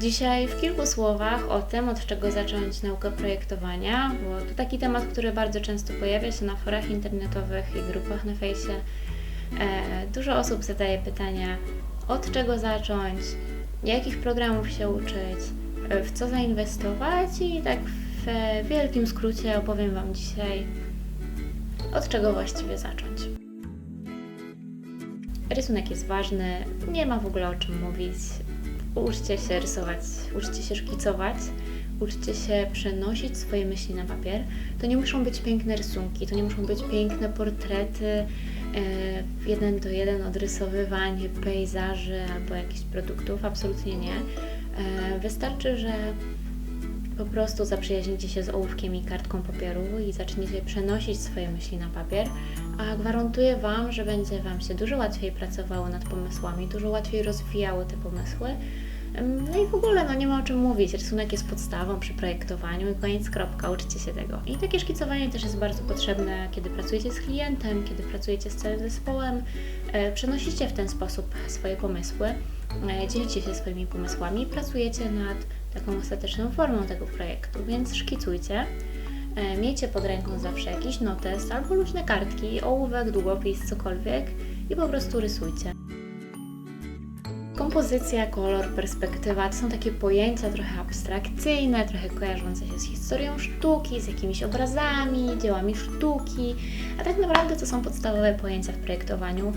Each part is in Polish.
Dzisiaj w kilku słowach o tym, od czego zacząć naukę projektowania, bo to taki temat, który bardzo często pojawia się na forach internetowych i grupach na fejsie. E, dużo osób zadaje pytania, od czego zacząć, jakich programów się uczyć, e, w co zainwestować i tak w wielkim skrócie opowiem Wam dzisiaj, od czego właściwie zacząć. Rysunek jest ważny, nie ma w ogóle o czym mówić. Uczcie się rysować, uczcie się szkicować, uczcie się przenosić swoje myśli na papier. To nie muszą być piękne rysunki, to nie muszą być piękne portrety, e, jeden do jeden odrysowywanie pejzaży albo jakichś produktów, absolutnie nie. E, wystarczy, że po prostu zaprzyjaźnicie się z ołówkiem i kartką papieru i zaczniecie przenosić swoje myśli na papier, a gwarantuję Wam, że będzie Wam się dużo łatwiej pracowało nad pomysłami, dużo łatwiej rozwijało te pomysły. No i w ogóle no nie ma o czym mówić. Rysunek jest podstawą przy projektowaniu i koniec kropka, uczcie się tego. I takie szkicowanie też jest bardzo potrzebne, kiedy pracujecie z klientem, kiedy pracujecie z całym zespołem. E, przenosicie w ten sposób swoje pomysły, e, dzielicie się swoimi pomysłami, pracujecie nad taką ostateczną formą tego projektu, więc szkicujcie. E, miejcie pod ręką zawsze jakiś notes albo luźne kartki, ołówek, długopis, cokolwiek i po prostu rysujcie. Kompozycja, kolor, perspektywa to są takie pojęcia trochę abstrakcyjne, trochę kojarzące się z historią sztuki, z jakimiś obrazami, dziełami sztuki, a tak naprawdę to są podstawowe pojęcia w projektowaniu,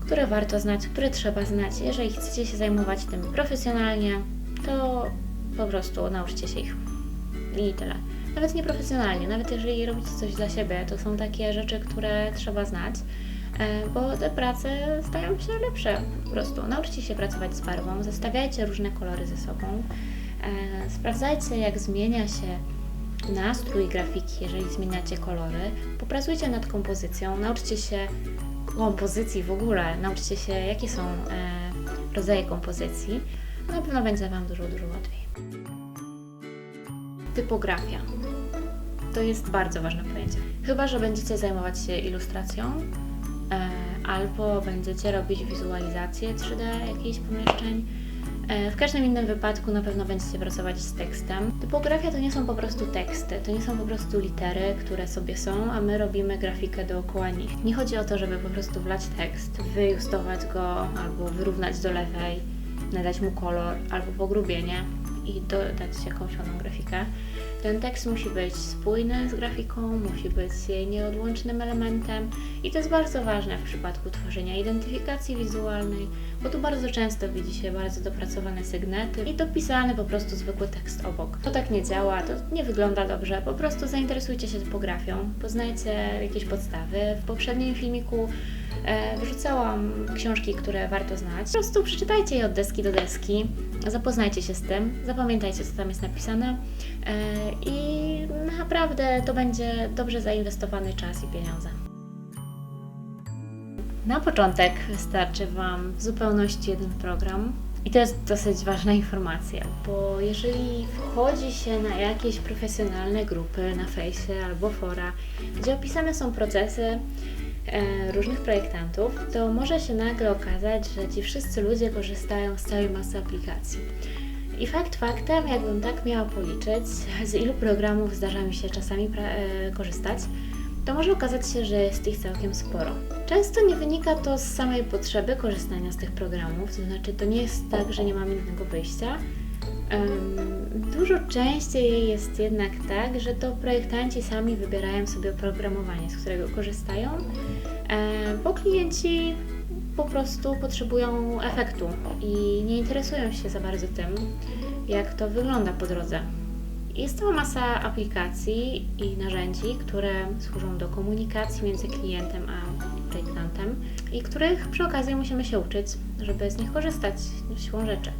które warto znać, które trzeba znać. Jeżeli chcecie się zajmować tym profesjonalnie, to po prostu nauczcie się ich. I tyle. Nawet nieprofesjonalnie, nawet jeżeli robicie coś dla siebie, to są takie rzeczy, które trzeba znać, e, bo te prace stają się lepsze po prostu. Nauczcie się pracować z barwą, zestawiajcie różne kolory ze sobą, e, sprawdzajcie jak zmienia się nastrój grafiki, jeżeli zmieniacie kolory, popracujcie nad kompozycją, nauczcie się kompozycji w ogóle, nauczcie się jakie są e, rodzaje kompozycji, na pewno będzie Wam dużo, dużo łatwiej. Typografia. To jest bardzo ważne pojęcie. Chyba, że będziecie zajmować się ilustracją, e, albo będziecie robić wizualizację 3D jakichś pomieszczeń. E, w każdym innym wypadku na pewno będziecie pracować z tekstem. Typografia to nie są po prostu teksty, to nie są po prostu litery, które sobie są, a my robimy grafikę dookoła nich. Nie chodzi o to, żeby po prostu wlać tekst, wyjustować go albo wyrównać do lewej, nadać mu kolor albo pogrubienie i dodać jakąś ładną grafikę. Ten tekst musi być spójny z grafiką, musi być jej nieodłącznym elementem i to jest bardzo ważne w przypadku tworzenia identyfikacji wizualnej, bo tu bardzo często widzi się bardzo dopracowane sygnety i dopisany po prostu zwykły tekst obok. To tak nie działa, to nie wygląda dobrze, po prostu zainteresujcie się typografią, poznajcie jakieś podstawy. W poprzednim filmiku wrzucałam książki, które warto znać. Po prostu przeczytajcie je od deski do deski, zapoznajcie się z tym, zapamiętajcie, co tam jest napisane e, i naprawdę to będzie dobrze zainwestowany czas i pieniądze. Na początek wystarczy Wam w zupełności jeden program. I to jest dosyć ważna informacja, bo jeżeli wchodzi się na jakieś profesjonalne grupy na fejsie albo fora, gdzie opisane są procesy e, różnych projektantów, to może się nagle okazać, że ci wszyscy ludzie korzystają z całej masy aplikacji. I fakt faktem, jakbym tak miała policzyć, z ilu programów zdarza mi się czasami e, korzystać, to może okazać się, że jest ich całkiem sporo. Często nie wynika to z samej potrzeby korzystania z tych programów, to znaczy to nie jest tak, że nie mam innego wyjścia. Dużo częściej jest jednak tak, że to projektanci sami wybierają sobie oprogramowanie, z którego korzystają, bo klienci po prostu potrzebują efektu i nie interesują się za bardzo tym, jak to wygląda po drodze. Jest cała masa aplikacji i narzędzi, które służą do komunikacji między klientem a projektantem i których przy okazji musimy się uczyć, żeby z nich korzystać siłą rzeczy.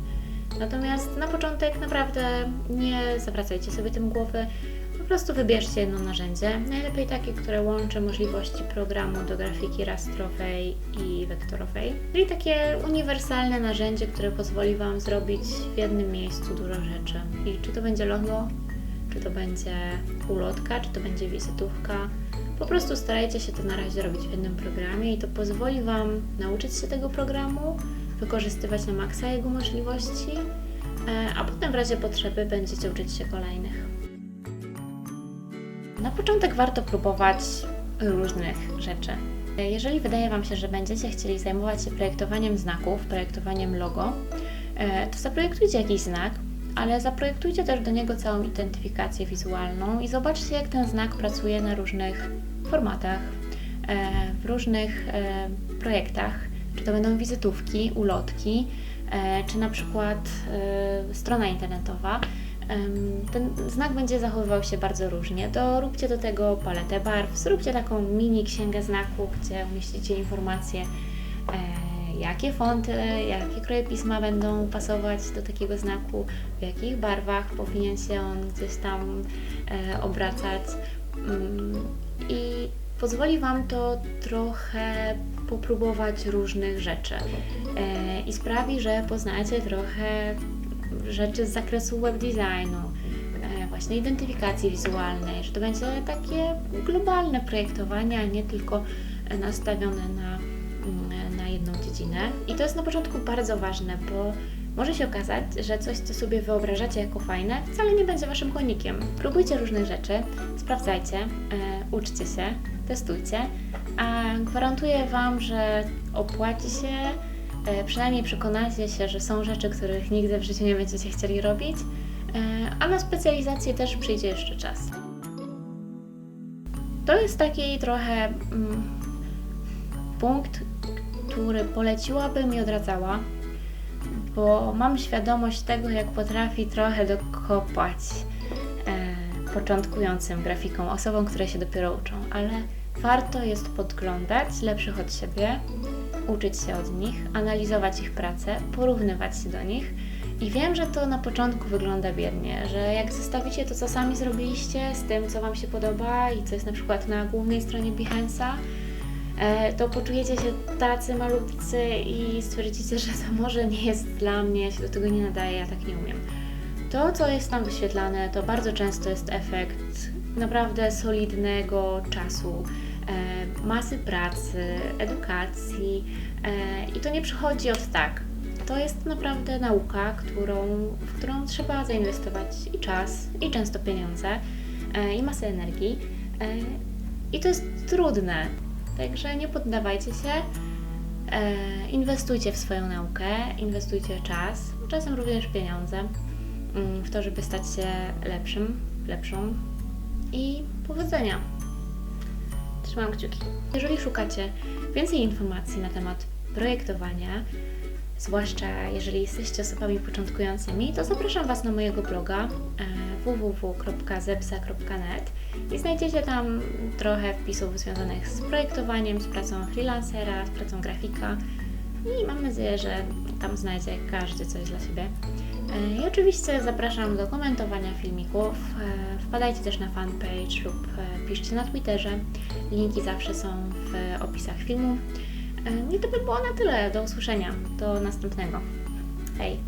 Natomiast na początek naprawdę nie zawracajcie sobie tym głowy, prostu wybierzcie jedno narzędzie, najlepiej takie, które łączy możliwości programu do grafiki rastrowej i wektorowej, czyli takie uniwersalne narzędzie, które pozwoli Wam zrobić w jednym miejscu dużo rzeczy. I czy to będzie logo, czy to będzie ulotka, czy to będzie wizytówka. Po prostu starajcie się to na razie robić w jednym programie i to pozwoli Wam nauczyć się tego programu, wykorzystywać na maksa jego możliwości, e, w razie potrzeby będziecie uczyć się kolejnych. Na początek warto próbować różnych rzeczy. Jeżeli wydaje Wam się, że będziecie chcieli zajmować się projektowaniem znaków, projektowaniem logo, e, to zaprojektujcie jakiś znak, ale zaprojektujcie też do niego całą identyfikację wizualną i zobaczcie, jak ten znak pracuje na różnych formatach, e, w różnych e, projektach. Czy to będą wizytówki, ulotki, czy na przykład strona internetowa ten znak będzie zachowywał się bardzo różnie. Doróbcie do tego paletę barw, zróbcie taką mini księgę znaków, gdzie umieścicie informacje, e, jakie fonty, jakie kroje pisma będą pasować do takiego znaku, w jakich barwach powinien się on gdzieś tam e, obracać. Mm, I pozwoli Wam to trochę popróbować różnych rzeczy e, i sprawi, że poznacie trochę rzeczy z zakresu web designu, e, właśnie identyfikacji wizualnej, że to będzie takie globalne projektowanie, a nie tylko nastawione na, mm, na jedną dziedzinę. I to jest na początku bardzo ważne, bo może się okazać, że coś, co sobie wyobrażacie jako fajne, wcale nie będzie waszym konikiem. Próbujcie różnych rzeczy, sprawdzajcie, e, uczcie się, testujcie, a gwarantuję Wam, że opłaci się przynajmniej przekonacie się, że są rzeczy, których nigdy w życiu nie będziecie chcieli robić, e, a na specjalizację też przyjdzie jeszcze czas. To jest taki trochę mm, punkt, który poleciłabym i odradzała, bo mam świadomość tego, jak potrafi trochę dokopać e, początkującym grafikom, osobom, które się dopiero uczą, ale warto jest podglądać lepszych od siebie, uczyć się od nich, analizować ich pracę, porównywać się do nich. I wiem, że to na początku wygląda biednie, że jak zestawicie to, co sami zrobiliście z tym, co Wam się podoba i co jest na przykład na głównej stronie Behance'a, e, to poczujecie się tacy malutcy i stwierdzicie, że to może nie jest dla mnie, ja się do tego nie nadaje, ja tak nie umiem. To, co jest tam wyświetlane, to bardzo często jest efekt naprawdę solidnego czasu, E, masy pracy, edukacji e, i to nie przychodzi od tak. To jest naprawdę nauka, którą, w którą trzeba zainwestować i czas, i często pieniądze, e, i masę energii. I to jest trudne, także nie poddawajcie się. Inwestujcie w swoją naukę, inwestujcie czas, czasem również pieniądze mm, w to, żeby stać się lepszym, lepszą i powodzenia. Trzymam kciuki. Jeżeli szukacie więcej informacji na temat projektowania, zwłaszcza jeżeli jesteście osobami początkującymi, to zapraszam Was na mojego bloga e, www.zepsa.net i znajdziecie tam trochę wpisów związanych z projektowaniem, z pracą freelancera, z pracą grafika i mam nadzieję, że tam znajdzie każdy coś dla siebie. E, I oczywiście zapraszam do komentowania filmików. E, wpadajcie też na fanpage lub e, piszcie na Twitterze. Linki zawsze są w opisach filmu. I to by było na tyle. Do usłyszenia. Do następnego. Hej!